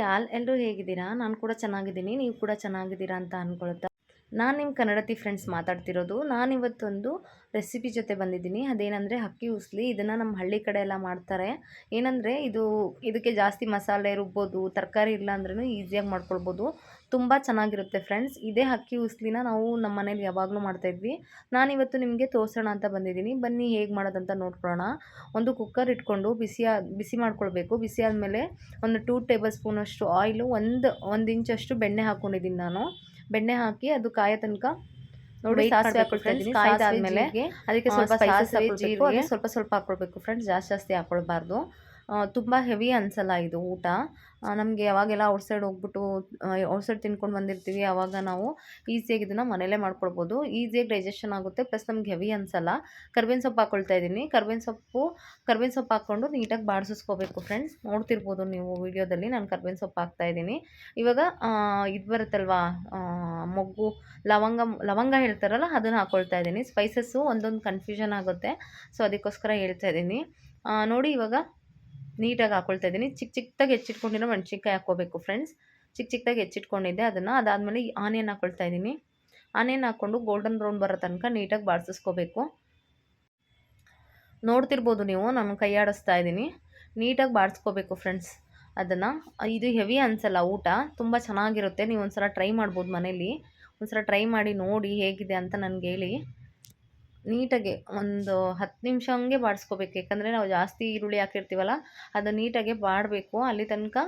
All ಎಲ್ಲರೂ ಹೇಗಿದ್ದೀರಾ? ನಾನು ಕೂಡ ಚೆನ್ನಾಗಿದ್ದೀನಿ ನೀವು ಕೂಡ ಚೆನ್ನಾಗಿದ್ದೀರಾ ಅಂತ ಅಂದ್ಕೊಳ್ತಾ ನಾನು ನಿಮ್ಮ ಕನ್ನಡತಿ ಫ್ರೆಂಡ್ಸ್ ಮಾತಾಡ್ತಿರೋದು ನಾನಿವತ್ತೊಂದು ರೆಸಿಪಿ ಜೊತೆ ಬಂದಿದ್ದೀನಿ. ಅದೇನೆಂದರೆ ಅಕ್ಕಿ ಉಸ್ಲಿ, ಇದನ್ನು ನಮ್ಮ ಹಳ್ಳಿ ಕಡೆ ಎಲ್ಲ ಮಾಡ್ತಾರೆ. ಏನಂದರೆ ಇದು, ಇದಕ್ಕೆ ಜಾಸ್ತಿ ಮಸಾಲೆ ರುಬ್ಬೋದು, ತರಕಾರಿ ಇಲ್ಲ ಅಂದ್ರೂ ಈಸಿಯಾಗಿ ಮಾಡ್ಕೊಳ್ಬೋದು. ತುಂಬ ಚೆನ್ನಾಗಿರುತ್ತೆ ಫ್ರೆಂಡ್ಸ್ ಇದೇ ಅಕ್ಕಿ ಉಸ್ಲಿನ ನಾವು ನಮ್ಮ ಮನೇಲಿ ಯಾವಾಗಲೂ ಮಾಡ್ತಾಯಿದ್ವಿ ನಾನಿವತ್ತು ನಿಮಗೆ ತೋರಿಸೋಣ ಅಂತ ಬಂದಿದ್ದೀನಿ. ಬನ್ನಿ ಹೇಗೆ ಮಾಡೋದಂತ ನೋಡ್ಕೊಳ್ಳೋಣ. ಒಂದು ಕುಕ್ಕರ್ ಇಟ್ಕೊಂಡು ಬಿಸಿ ಬಿಸಿ ಮಾಡ್ಕೊಳ್ಬೇಕು. ಬಿಸಿ ಆದಮೇಲೆ ಒಂದು ಟೂ ಟೇಬಲ್ ಸ್ಪೂನಷ್ಟು ಆಯಿಲು ಒಂದು ಒಂದು ಇಂಚಷ್ಟು ಬೆಣ್ಣೆ ಹಾಕ್ಕೊಂಡಿದ್ದೀನಿ ನಾನು. ಬೆಣ್ಣೆ ಹಾಕಿ ಅದು ಕಾಯೋ ತನಕ ನೋಡಿ ಸಾಸಿವೆ ಹಾಕೊಳ್ತಾ ಇದ್ದೀನಿ. ಕಾಯ್ದಾದ್ಮೇಲೆ ಅದಕ್ಕೆ ಸ್ವಲ್ಪ ಸಾಸಿವೆ ಜೀರಿಗೆ ಸ್ವಲ್ಪ ಸ್ವಲ್ಪ ಹಾಕ್ಕೊಳ್ಬೇಕು ಫ್ರೆಂಡ್ಸ್ ಜಾಸ್ತಿ ಜಾಸ್ತಿ ಹಾಕ್ಕೊಳ್ಬಾರ್ದು ತುಂಬ ಹೆವಿ ಅನಿಸಲ್ಲ ಇದು ಊಟ. ನಮಗೆ ಯಾವಾಗೆಲ್ಲ ಔಟ್ಸೈಡ್ ಹೋಗ್ಬಿಟ್ಟು ಔಟ್ಸೈಡ್ ತಿನ್ಕೊಂಡು ಬಂದಿರ್ತೀವಿ ಆವಾಗ ನಾವು ಈಸಿಯಾಗಿ ಇದನ್ನು ಮನೇಲೇ ಮಾಡ್ಕೊಳ್ಬೋದು. ಈಸಿಯಾಗಿ ಡೈಜೆಷನ್ ಆಗುತ್ತೆ, ಪ್ಲಸ್ ನಮ್ಗೆ ಹೆವಿ ಅನಿಸಲ್ಲ. ಕರ್ಬೇವಿನ ಸೊಪ್ಪು ಹಾಕ್ಕೊಳ್ತಾ ಇದ್ದೀನಿ. ಕರ್ಬೇವಿನ ಸೊಪ್ಪು ಕರ್ಬೇವಿನ ಸೊಪ್ಪು ಹಾಕ್ಕೊಂಡು ನೀಟಾಗಿ ಬಾಡಿಸ್ಕೋಬೇಕು ಫ್ರೆಂಡ್ಸ್. ನೋಡ್ತಿರ್ಬೋದು ನೀವು ವೀಡಿಯೋದಲ್ಲಿ ನಾನು ಕರ್ಬೇವಿನ ಸೊಪ್ಪು ಹಾಕ್ತಾ ಇದ್ದೀನಿ. ಇವಾಗ ಇದು ಬರುತ್ತಲ್ವಾ ಮೊಗ್ಗು, ಲವಂಗ ಲವಂಗ ಹೇಳ್ತಾರಲ್ಲ, ಅದನ್ನು ಹಾಕ್ಕೊಳ್ತಾ ಇದ್ದೀನಿ. ಸ್ಪೈಸಸ್ಸು ಒಂದೊಂದು ಕನ್ಫ್ಯೂಷನ್ ಆಗುತ್ತೆ. ಸೊ ಅದಕ್ಕೋಸ್ಕರ ಹೇಳ್ತಾ ಇದ್ದೀನಿ. ನೋಡಿ ಇವಾಗ ನೀಟಾಗಿ ಹಾಕೊಳ್ತಾ ಇದ್ದೀನಿ. ಚಿಕ್ಕ ಚಿಕ್ಕದಾಗಿ ಹೆಚ್ಚಿಟ್ಕೊಂಡಿರೋ ಮೆಣಸಿನ್ಕಾಯಿ ಹಾಕ್ಕೋಬೇಕು ಫ್ರೆಂಡ್ಸ್ ಚಿಕ್ಕ ಚಿಕ್ಕದಾಗಿ ಹೆಚ್ಚಿಟ್ಕೊಂಡಿದ್ದೆ. ಅದನ್ನು ಅದಾದಮೇಲೆ ಆನಿಯನ್ ಹಾಕ್ಕೊಳ್ತಾ ಇದ್ದೀನಿ. ಆನಿಯನ್ ಹಾಕ್ಕೊಂಡು ಗೋಲ್ಡನ್ ಬ್ರೌನ್ ಬರೋ ತನಕ ನೀಟಾಗಿ ಬಾಡಿಸ್ಕೋಬೇಕು ನೋಡ್ತಿರ್ಬೋದು ನೀವು, ನಾನು ಕೈ ಆಡಿಸ್ತಾ ಇದ್ದೀನಿ. ನೀಟಾಗಿ ಬಾಡಿಸ್ಕೋಬೇಕು ಫ್ರೆಂಡ್ಸ್ ಅದನ್ನು, ಇದು ಹೆವಿ ಅನಿಸಲ್ಲ, ಊಟ. ತುಂಬ ಚೆನ್ನಾಗಿರುತ್ತೆ. ನೀವು ಒಂದು ಸಲ ಟ್ರೈ ಮಾಡ್ಬೋದು ಮನೇಲಿ. ಒಂದು ಸಲ ಟ್ರೈ ಮಾಡಿ ನೋಡಿ ಹೇಗಿದೆ ಅಂತ ನನಗೆ ಹೇಳಿ. ನೀಟಾಗಿ ಒಂದು ಹತ್ತು ನಿಮಿಷ ಹಂಗೆ ಬಾಡಿಸ್ಕೋಬೇಕು. ಯಾಕಂದರೆ ನಾವು ಜಾಸ್ತಿ ಈರುಳ್ಳಿ ಹಾಕಿರ್ತೀವಲ್ಲ, ಅದು ನೀಟಾಗಿ ಬಾಡಬೇಕು. ಅಲ್ಲಿ ತನಕ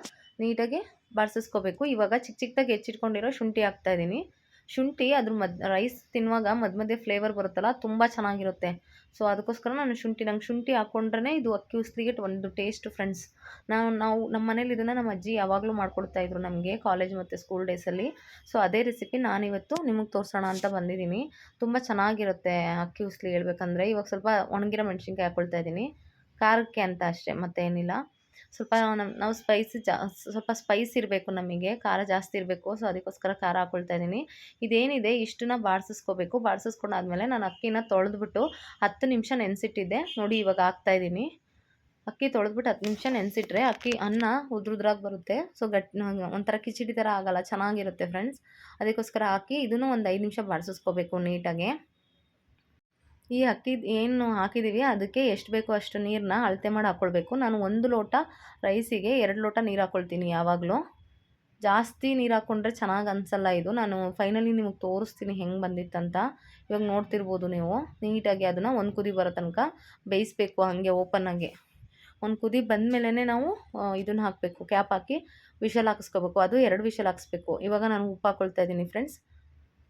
ನೀಟಾಗಿ ಬಾಡಿಸಿಸ್ಕೋಬೇಕು. ಇವಾಗ ಚಿಕ್ಕ ಚಿಕ್ಕದಾಗಿ ಹೆಚ್ಚಿಟ್ಕೊಂಡಿರೋ ಶುಂಠಿ ಹಾಕ್ತಾಯಿದ್ದೀನಿ ಶುಂಠಿ ಅದ್ರ ಮದ್ ರೈಸ್ ತಿನ್ನುವಾಗ ಮಧ್ಯ ಮಧ್ಯೆ ಫ್ಲೇವರ್ ಬರುತ್ತಲ್ಲ ತುಂಬ ಚೆನ್ನಾಗಿರುತ್ತೆ. ಸೊ ಅದಕ್ಕೋಸ್ಕರ ನಾನು ಶುಂಠಿ, ನಂಗೆ ಶುಂಠಿ ಹಾಕ್ಕೊಂಡ್ರೆ ಇದು ಅಕ್ಕಿ ಉಸ್ಲಿಗೆ ಒಂದು ಟೇಸ್ಟ್ ಫ್ರೆಂಡ್ಸ್ ನಾವು ನಾವು ನಮ್ಮ ಮನೇಲಿ ಇದನ್ನು ನಮ್ಮ ಅಜ್ಜಿ ಯಾವಾಗಲೂ ಮಾಡ್ಕೊಡ್ತಾಯಿದ್ರು ನಮಗೆ ಕಾಲೇಜ್ ಮತ್ತು ಸ್ಕೂಲ್ ಡೇಸಲ್ಲಿ ಸೊ ಅದೇ ರೆಸಿಪಿ ನಾನಿವತ್ತು ನಿಮಗೆ ತೋರಿಸೋಣ ಅಂತ ಬಂದಿದ್ದೀನಿ. ತುಂಬ ಚೆನ್ನಾಗಿರುತ್ತೆ ಅಕ್ಕಿ ಉಸ್ಲಿ ಹೇಳ್ಬೇಕಂದ್ರೆ. ಇವಾಗ ಸ್ವಲ್ಪ ಒಣಗಿರೋ ಮೆಣಸಿನ್ಕಾಯಿ ಹಾಕ್ಕೊಳ್ತಾ ಇದ್ದೀನಿ. ಖಾರಕ್ಕೆ ಅಂತ ಅಷ್ಟೇ, ಮತ್ತೇನಿಲ್ಲ. ಸ್ವಲ್ಪ ನಮ್ಮ ನಾವು ಸ್ಪೈಸಿ ಜಾ, ಸ್ವಲ್ಪ ಸ್ಪೈಸ್ ಇರಬೇಕು ನಮಗೆ, ಖಾರ ಜಾಸ್ತಿ ಇರಬೇಕು ಸೊ ಅದಕ್ಕೋಸ್ಕರ ಖಾರ ಹಾಕ್ಕೊಳ್ತಾ ಇದ್ದೀನಿ. ಇದೇನಿದೆ, ಇಷ್ಟನ್ನ ಬಾಡಿಸಿಸ್ಕೋಬೇಕು ಬಾಡಿಸಿಸ್ಕೊಂಡಾದ್ಮೇಲೆ ನಾನು ಅಕ್ಕಿನ ತೊಳೆದ್ಬಿಟ್ಟು ಹತ್ತು ನಿಮಿಷ ನೆನೆಸಿಟ್ಟಿದ್ದೆ. ನೋಡಿ ಇವಾಗ ಹಾಕ್ತಾಯಿದ್ದೀನಿ ಅಕ್ಕಿ ತೊಳೆದ್ಬಿಟ್ಟು ಹತ್ತು ನಿಮಿಷ ನೆನೆಸಿಟ್ರೆ ಅಕ್ಕಿ ಅನ್ನ ಉದ್ರುದ್ರಾಗಿ ಬರುತ್ತೆ. ಸೊ ಗಟ್ ಒಂಥರ ಕಿಚಡಿ ಥರ ಆಗೋಲ್ಲ, ಚೆನ್ನಾಗಿರುತ್ತೆ ಫ್ರೆಂಡ್ಸ್ ಅದಕ್ಕೋಸ್ಕರ ಹಾಕಿ ಇದನ್ನು ಒಂದು ಐದು ನಿಮಿಷ ಬಾಡಿಸಿಸ್ಕೋಬೇಕು ನೀಟಾಗೆ. ಈ ಅಕ್ಕಿ ಏನು ಹಾಕಿದ್ದೀವಿ ಅದಕ್ಕೆ ಎಷ್ಟು ಬೇಕೋ ಅಷ್ಟು ನೀರನ್ನ ಅಳತೆ ಮಾಡಿ ಹಾಕ್ಕೊಳ್ಬೇಕು ನಾನು ಒಂದು ಲೋಟ ರೈಸಿಗೆ ಎರಡು ಲೋಟ ನೀರು ಹಾಕ್ಕೊಳ್ತೀನಿ ಯಾವಾಗಲೂ. ಜಾಸ್ತಿ ನೀರು ಹಾಕ್ಕೊಂಡ್ರೆ ಚೆನ್ನಾಗಿ ಅನಿಸಲ್ಲ ಇದು. ನಾನು ಫೈನಲಿ ನಿಮಗೆ ತೋರಿಸ್ತೀನಿ ಹೆಂಗೆ ಬಂದಿತ್ತಂತ ಇವಾಗ ನೋಡ್ತಿರ್ಬೋದು ನೀವು. ನೀಟಾಗಿ ಅದನ್ನು ಒಂದು ಕುದಿ ಬರೋ ತನಕ ಬೇಯಿಸ್ಬೇಕು ಹಾಗೆ ಓಪನ್ನಾಗೆ ಒಂದು ಕುದಿ ಬಂದಮೇಲೆ ನಾವು ಇದನ್ನು ಹಾಕಬೇಕು. ಕ್ಯಾಪ್ ಹಾಕಿ ವಿಷಲ್ ಹಾಕಿಸ್ಕೋಬೇಕು. ಅದು ಎರಡು ವಿಷಲ್ ಹಾಕಿಸ್ಬೇಕು. ಇವಾಗ ನಾನು ಉಪ್ಪು ಹಾಕ್ಕೊಳ್ತಾ ಇದ್ದೀನಿ ಫ್ರೆಂಡ್ಸ್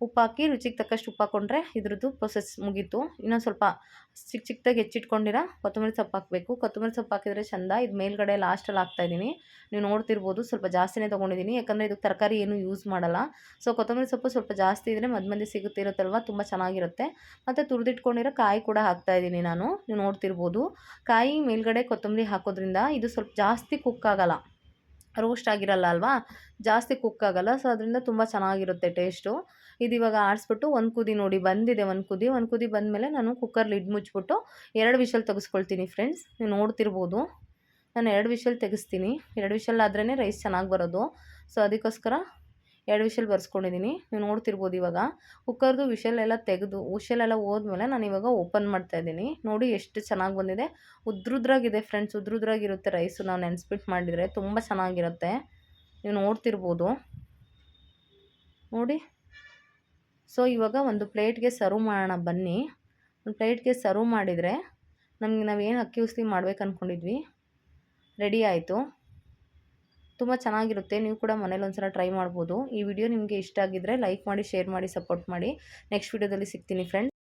ಉಪ್ಪು ಹಾಕಿ ರುಚಿಗೆ ತಕ್ಕಷ್ಟು ಉಪ್ಪು ಹಾಕ್ಕೊಂಡ್ರೆ ಇದ್ರದ್ದು ಪ್ರೊಸೆಸ್ ಮುಗೀತು. ಇನ್ನೊಂದು ಸ್ವಲ್ಪ ಚಿಕ್ಕ ಚಿಕ್ಕದಾಗಿ ಹೆಚ್ಚಿಟ್ಕೊಂಡಿರ, ಕೊತ್ತಂಬರಿ ಸೊಪ್ಪು ಹಾಕಬೇಕು. ಕೊತ್ತಂಬರಿ ಸೊಪ್ಪು ಹಾಕಿದರೆ ಚೆಂದ. ಇದು ಮೇಲ್ಗಡೆ ಲಾಸ್ಟಲ್ಲಿ ಹಾಕ್ತಾಯಿದ್ದೀನಿ ನೀವು ನೋಡ್ತಿರ್ಬೋದು ಸ್ವಲ್ಪ ಜಾಸ್ತಿನೇ ತೊಗೊಂಡಿದ್ದೀನಿ ಯಾಕಂದರೆ ಇದಕ್ಕೆ ತರಕಾರಿ ಏನೂ ಯೂಸ್ ಮಾಡಲ್ಲ. ಸೊ ಕೊತ್ತಂಬರಿ ಸೊಪ್ಪು ಸ್ವಲ್ಪ ಜಾಸ್ತಿ ಇದ್ದರೆ ಮಧ್ಯ ಮಧ್ಯೆ ಸಿಗುತ್ತಿರುತ್ತಲ್ವ ತುಂಬ ಚೆನ್ನಾಗಿರುತ್ತೆ. ಮತ್ತು ತುರಿದಿಟ್ಕೊಂಡಿರೋ ಕಾಯಿ ಕೂಡ ಹಾಕ್ತಾಯಿದ್ದೀನಿ ನಾನು. ನೀವು ನೋಡ್ತಿರ್ಬೋದು. ಕಾಯಿ ಮೇಲ್ಗಡೆ ಕೊತ್ತಂಬರಿ ಹಾಕೋದ್ರಿಂದ ಇದು ಸ್ವಲ್ಪ ಜಾಸ್ತಿ ಕುಕ್ ಆಗೋಲ್ಲ. ರೋಸ್ಟ್ ಆಗಿರಲ್ಲ ಅಲ್ವಾ? ಜಾಸ್ತಿ ಕುಕ್ ಆಗಲ್ಲ. ಸೊ ಅದರಿಂದ ತುಂಬ ಚೆನ್ನಾಗಿರುತ್ತೆ ಟೇಸ್ಟು ಇದು ಇವಾಗ ಆಡಿಸ್ಬಿಟ್ಟು ಒಂದು ಕುದಿ ನೋಡಿ, ಬಂದಿದೆ ಒಂದು ಕುದಿ. ಒಂದು ಕುದಿ ಬಂದಮೇಲೆ ನಾನು ಕುಕ್ಕರ್ ಲಿಡ್ ಮುಚ್ಚಿಬಿಟ್ಟು ಎರಡು ವಿಷಲ್ ತೆಗೆಸ್ಕೊಳ್ತೀನಿ ಫ್ರೆಂಡ್ಸ್ ನೀವು ನೋಡ್ತಿರ್ಬೋದು. ನಾನು ಎರಡು ವಿಷಲ್ ತೆಗೆಸ್ತೀನಿ. ಎರಡು ವಿಷಲ್ ಆದ್ರೇ ರೈಸ್ ಚೆನ್ನಾಗಿ ಬರೋದು. ಸೊ ಅದಕ್ಕೋಸ್ಕರ ಎರಡು ವಿಷಲ್ ಬರ್ಸ್ಕೊಂಡಿದ್ದೀನಿ. ನೀವು ನೋಡ್ತಿರ್ಬೋದು ಇವಾಗ. ಕುಕ್ಕರ್ದು ವಿಷಲ್ ಎಲ್ಲ ತೆಗೆದು ವಿಷಲೆಲ್ಲ ಹೋದ್ಮೇಲೆ ನಾನು ಇವಾಗ ಓಪನ್ ಮಾಡ್ತಾ ಇದ್ದೀನಿ. ನೋಡಿ ಎಷ್ಟು ಚೆನ್ನಾಗಿ ಬಂದಿದೆ. ಉದ್ರುದ್ರಾಗಿದೆ ಫ್ರೆಂಡ್ಸ್, ಉದ್ರುದ್ರಾಗಿರುತ್ತೆ ರೈಸು. ನಾವು ನೆನ್ಸ್ಬಿಟ್ಟು ಮಾಡಿದರೆ ತುಂಬ ಚೆನ್ನಾಗಿರುತ್ತೆ. ನೀವು ನೋಡ್ತಿರ್ಬೋದು. ನೋಡಿ. ಸೊ, ಇವಾಗ ಒಂದು ಪ್ಲೇಟ್ಗೆ ಸರ್ವ್ ಮಾಡೋಣ, ಬನ್ನಿ. ಒಂದು ಪ್ಲೇಟ್ಗೆ ಸರ್ವ್ ಮಾಡಿದರೆ ನಮಗೆ ನಾವೇನು ಅಕ್ಕಿ ಉಸ್ಲಿ ಮಾಡ್ಬೇಕು ಅಂದ್ಕೊಂಡಿದ್ವಿ ರೆಡಿ ಆಯಿತು. ತುಂಬ ಚೆನ್ನಾಗಿರುತ್ತೆ. ನೀವು ಕೂಡ ಮನೇಲಿ ಒಂದ್ಸಲ ಟ್ರೈ ಮಾಡ್ಬೋದು. ಈ ವಿಡಿಯೋ ನಿಮಗೆ ಇಷ್ಟ ಆಗಿದ್ದರೆ ಲೈಕ್ ಮಾಡಿ ಶೇರ್ ಮಾಡಿ ಸಪೋರ್ಟ್ ಮಾಡಿ. ನೆಕ್ಸ್ಟ್ ವಿಡಿಯೋದಲ್ಲಿ ಸಿಗ್ತೀನಿ ಫ್ರೆಂಡ್ಸ್